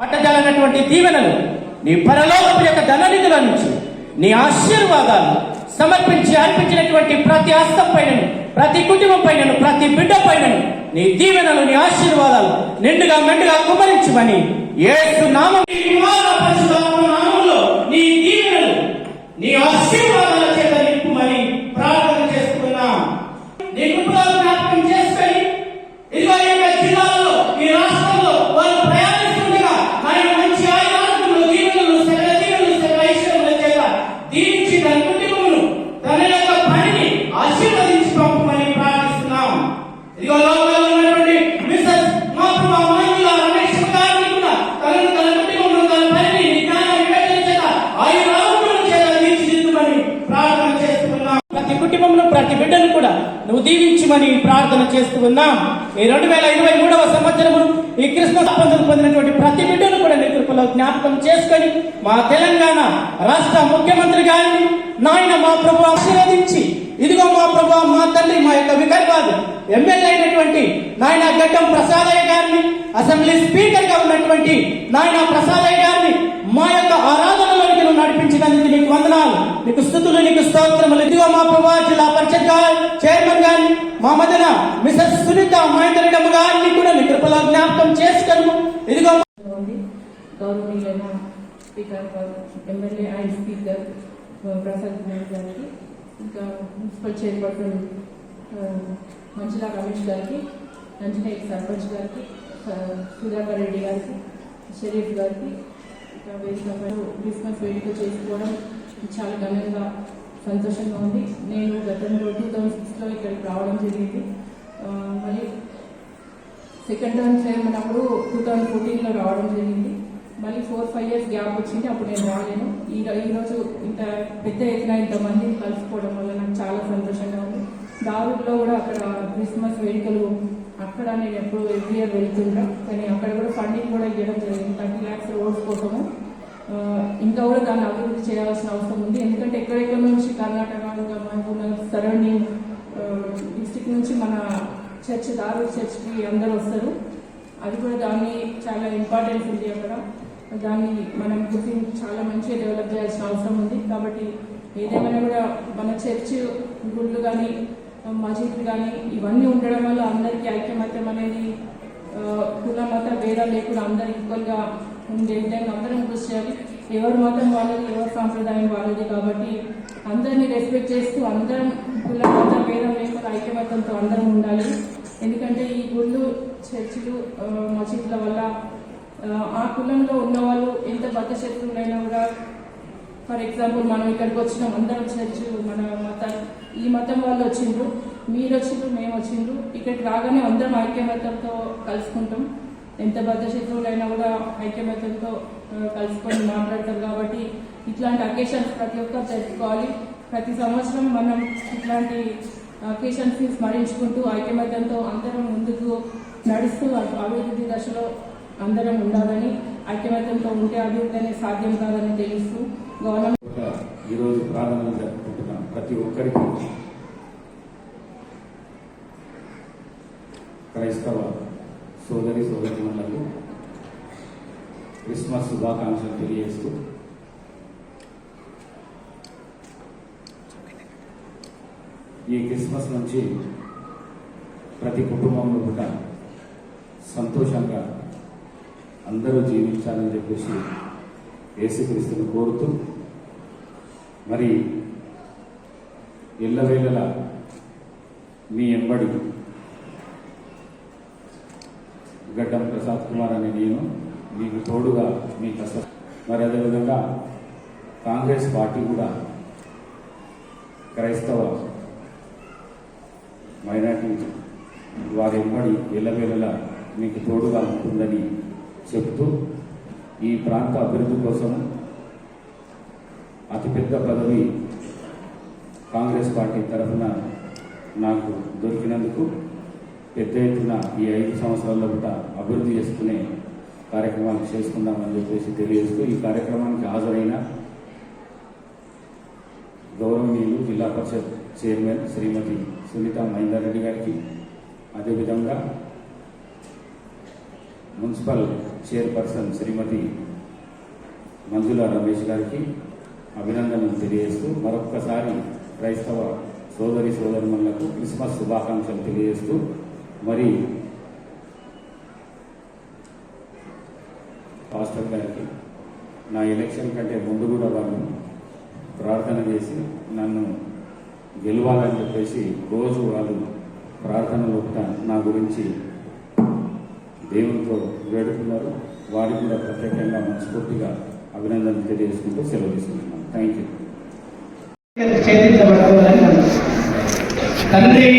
పట్టజాలన్నటువంటి దీవెనలు నీ పరలోకపు యొక్క ధననిధుల నుంచి నీ ఆశీర్వాదాలు సమర్పించి అర్పించినటువంటి ప్రతి హస్తం పైనను ప్రతి కుటుంబం పైనను ప్రతి బిడ్డ పైనను నీ దీవెనలు నీ ఆశీర్వాదాలు నిండుగా మెండుగా కుమరించమని ఏసు నామం. నీ కుమార నీ దీవెనలు నీ ఆశీర్వాదాలు ప్రతి కూడా నువ్వు దీవించమని ప్రార్థన చేస్తూ ఉన్నాం. ఈ రెండు వేల ఇరవై మూడవ సంవత్సరము ఈ క్రిస్మస్ పండుగ పొందినటువంటి ప్రతి బిడ్డను కూడా నీ కృపలో జ్ఞాపకం చేసుకొని మా తెలంగాణ రాష్ట్ర ముఖ్యమంత్రి గారిని నాయన మా ప్రభు ఆశీర్వదించి ఇదిగో మా ప్రభు మా తండ్రి మా యొక్క వికల్పాలు ఎమ్మెల్యే అయినటువంటి నాయన గడ్డం ప్రసాదయ్య గారిని అసెంబ్లీ స్పీకర్గా ఉన్నటువంటి నాయన ప్రసాదయ్య నీకు స్థుతులు నీకు స్తోత్రములు. ఇదిగో మా ప్రభా జిల్లా పరిషత్ చైర్మన్ గారిని మా మదన మిసెస్ సునీత మహేందరెడ్డి గారిని కూడా నీ కృపలో జ్ఞాపకం చేసుకోను ఇదిగో ఉంది గౌరవనీయులైన speaker MLA and speaker Prasad గారికి ఇంకా మున్సిపల్ చైర్పర్సన్ ఆ, మంచిలా రమేష్ గారికి అంజనేయ సర్పంచ్ గారికి సుధాకర్ రెడ్డి గారికి షరీఫ్ గారికి వేసినప్పుడు క్రిస్మస్ వేడుక చేసుకోవడం చాలా ఘనంగా సంతోషంగా ఉంది. నేను గతంలో టూ థౌజండ్ సిక్స్లో ఇక్కడికి రావడం జరిగింది. మళ్ళీ సెకండ్ టర్మ్ చైర్మన్ అప్పుడు టూ థౌజండ్ ఫోర్టీన్లో రావడం జరిగింది. మళ్ళీ ఫోర్ ఫైవ్ ఇయర్స్ గ్యాప్ వచ్చింది. అప్పుడు నేను రాలేను. ఈ ఈరోజు ఇంత పెద్ద ఎత్తున ఇంతమందిని కలుసుకోవడం వల్ల నాకు చాలా సంతోషంగా ఉంది. దారుల్లో కూడా అక్కడ క్రిస్మస్ వేడుకలు అక్కడ నేను ఎప్పుడు ఎవ్రీ ఇయర్ వెళ్తుంటా కానీ అక్కడ కూడా ఫండింగ్ కూడా ఇవ్వడం జరిగింది. థర్టీ ల్యాక్స్ రోడ్స్ కోసము. ఇంకా కూడా దాన్ని అభివృద్ధి చేయాల్సిన అవసరం ఉంది. ఎందుకంటే ఎక్కడెక్కడ నుంచి కర్ణాటక ఇంకా మహబూబ్ సరౌండింగ్ డిస్టిక్ నుంచి మన చర్చ్ దారు చర్చ్కి అందరూ వస్తారు. అది కూడా దాన్ని చాలా ఇంపార్టెన్స్ ఉంది అక్కడ. దాన్ని మనం గుర్తింపు చాలా మంచిగా డెవలప్ చేయాల్సిన అవసరం ఉంది. కాబట్టి ఏదేమైనా కూడా మన చర్చ్ గుళ్ళు కానీ మసీదులు కానీ ఇవన్నీ ఉండడం వల్ల అందరికీ ఐక్యమత్యం అనేది కుల మత భేదాలు లేకుండా అందరు ఈక్వల్గా ఉండే విధంగా అందరం కృషి చేయాలి. ఎవరి మతం వాళ్ళది ఎవరి సాంప్రదాయం వాళ్ళది కాబట్టి అందరినీ రెస్పెక్ట్ చేస్తూ అందరం కుల మత భేదం లేకుండా ఐక్యమత్యంతో అందరం ఉండాలి. ఎందుకంటే ఈ గుళ్ళు చర్చిలు మసీదుల వల్ల ఆ, కులంలో ఉన్న వాళ్ళు ఎంత బద్ద శత్రువులైనా కూడా ఫర్ ఎగ్జాంపుల్ మనం ఇక్కడికి వచ్చినాం అందరం చర్చ్ మన మతాన్ని ఈ మతం వాళ్ళు వచ్చిండ్రు మీరు వచ్చిండ్రు మేము వచ్చిండ్రు. ఇక్కడికి రాగానే అందరం ఐక్యమత్యంతో కలుసుకుంటాం. ఎంత బద్ద శత్రువులైనా కూడా ఐక్యమత్యంతో కలుసుకొని మాట్లాడతారు కాబట్టి ఇట్లాంటి అకేషన్స్ ప్రతి ఒక్కరు జరుపుకోవాలి ప్రతి సంవత్సరం మనం ఇట్లాంటి అకేషన్స్ని స్మరించుకుంటూ ఐక్యమత్యంతో అందరం ముందుకు నడుస్తూ అభివృద్ధి దశలో అందరం ఉండాలని ఐక్యమత్యంతో ఉంటే అభివృద్ధి అనేది సాధ్యం కాదని తెలుస్తూ గవర్నమెంట్ ఈరోజు ప్రారంభం ప్రతి ఒక్కరికి క్రైస్తవ సోదరి సోదరులకు క్రిస్మస్ శుభాకాంక్షలు తెలియజేస్తూ ఈ క్రిస్మస్ నుంచి ప్రతి కుటుంబంలో కూడా సంతోషంగా అందరూ జీవించాలని చెప్పేసి యేసుక్రీస్తుని కోరుతూ మరి ఎల్లవేళల మీ ఎంబడి గడ్డం ప్రసాద్ కుమార్ అనే నేను మీకు తోడుగా మీ కష్ట మరి అదేవిధంగా కాంగ్రెస్ పార్టీ కూడా క్రైస్తవ మైనార్టీ వారి ఎంబడి ఎల్లవేళలా మీకు తోడుగా ఉంటుందని చెప్తూ ఈ ప్రాంత అభివృద్ధి కోసం అతిపెద్ద పదవి కాంగ్రెస్ పార్టీ తరఫున నాకు దొరికినందుకు పెద్ద ఎత్తున ఈ ఐదు సంవత్సరాల్లో కూడా అభివృద్ధి చేసుకునే కార్యక్రమాలు చేసుకుందామని చెప్పేసి తెలియజేస్తూ ఈ కార్యక్రమానికి హాజరైన గౌరవనీయులు జిల్లా పరిషత్ చైర్మన్ శ్రీమతి సునీత మహేందర్ రెడ్డి గారికి అదేవిధంగా మున్సిపల్ చైర్పర్సన్ శ్రీమతి మంజుల రమేష్ గారికి అభినందనలు తెలియజేస్తూ మరొక్కసారి క్రైస్తవ సోదరి సోదరులకు క్రిస్మస్ శుభాకాంక్షలు తెలియజేస్తూ మరి పాస్టర్ గారికి నా ఎలక్షన్ కంటే ముందు కూడా వాళ్ళు ప్రార్థన చేసి నన్ను గెలవాలని చెప్పేసి రోజు వాళ్ళు ప్రార్థనలు నా గురించి దేవునితో వేడుకున్నారు. వారికి కూడా ప్రత్యేకంగా మనస్ఫూర్తిగా అభినందనలు తెలియజేసుకుంటూ సెలవు తీసుకుంటున్నాను. థ్యాంక్ యూ తండ్రి